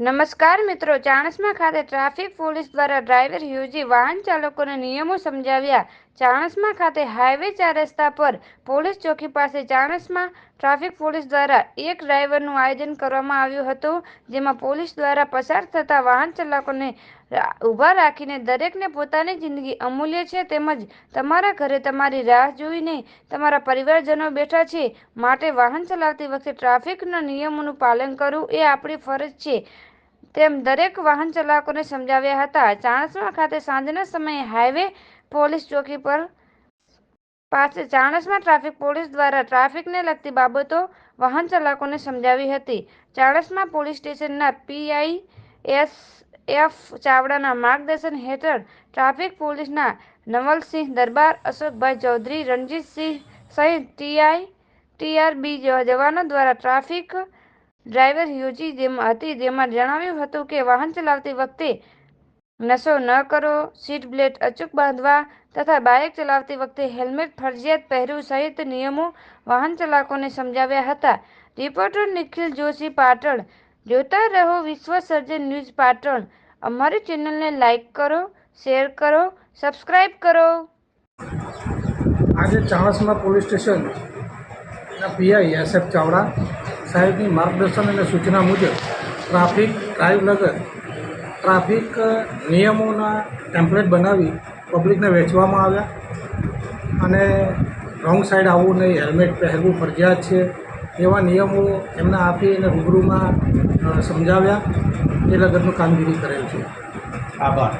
નમસ્કાર મિત્રો, ચાણસમા ખાતે ટ્રાફિક પોલીસ દ્વારા ડ્રાઈવર યોજી વાહન ચાલકોને નિયમો સમજાવ્યા. ચાણસમા ખાતે હાઈવે ચાર રસ્તા પર પોલીસ ચોકી પાસે ચાણસમા ટ્રાફિક પોલીસ દ્વારા એક ડ્રાઈવરનું આયોજન કરવામાં આવ્યું હતું, જેમાં પોલીસ દ્વારા પસાર થતા વાહન ચાલકોને ઊભા રાખીને દરેકને પોતાની જિંદગી અમૂલ્ય છે તેમજ તમારા ઘરે તમારી રાહ જોઈને તમારા પરિવારજનો બેઠા છે માટે વાહન ચલાવતી વખતે ટ્રાફિકના નિયમોનું પાલન કરવું એ આપણી ફરજ છે. તેમ દરેક વાહન ચાલકોને સમજાવ્યા હતા. ચાણસમા ખાતે સાંજના સમયે હાઈવે પોલીસ ચોકી પર પાસે ચાણસમાં ટ્રાફિક પોલીસ દ્વારા ટ્રાફિકને લગતી બાબતો વાહન ચાલકોને સમજાવી હતી. ચાણસમા પોલીસ સ્ટેશનના પીઆઈ એસ એફ ચાવડાના માર્ગદર્શન હેઠળ ટ્રાફિક પોલીસના નવલસિંહ દરબાર, અશોકભાઈ ચૌધરી, રણજીતસિંહ સહિત ટીઆઈ, ટીઆરબી જવાનો દ્વારા ટ્રાફિક ડ્રાઈવર યુજી હતી જેમાં જણાવ્યું હતું કે વાહન ચલાવતી વખતે નશો ન કરો, સીટ બેલ્ટ અચૂક બાંધવા તથા બાઇક ચલાવતી વખતે હેલ્મેટ ફરજિયાત પહેરવું સહિત નિયમો વાહન ચાલકોને સમજાવ્યા હતા. રિપોર્ટર નિખિલ જોશી પાટણ, જોતા રહો વિશ્વ સર્જન ન્યૂઝ પાટણ. અમારી ચેનલને લાઇક કરો, શેર કરો, સબસ્ક્રાઇબ કરો. આજે Chanasma police station PI SF Chavda સાહેબની માર્ગદર્શન અને સૂચના મુજબ ટ્રાફિક ડ્રાઈવ નગર ટ્રાફિક નિયમોના ટેમ્પલેટ બનાવી પબ્લિકને વેચવામાં આવ્યા અને રોંગ સાઈડ આવવું નહીં, હેલ્મેટ પહેરવું ફરજિયાત છે એવા નિયમો એમને આપી અને રૂબરૂમાં સમજાવ્યા એ લગતનું કામગીરી કરેલ છે. આભાર.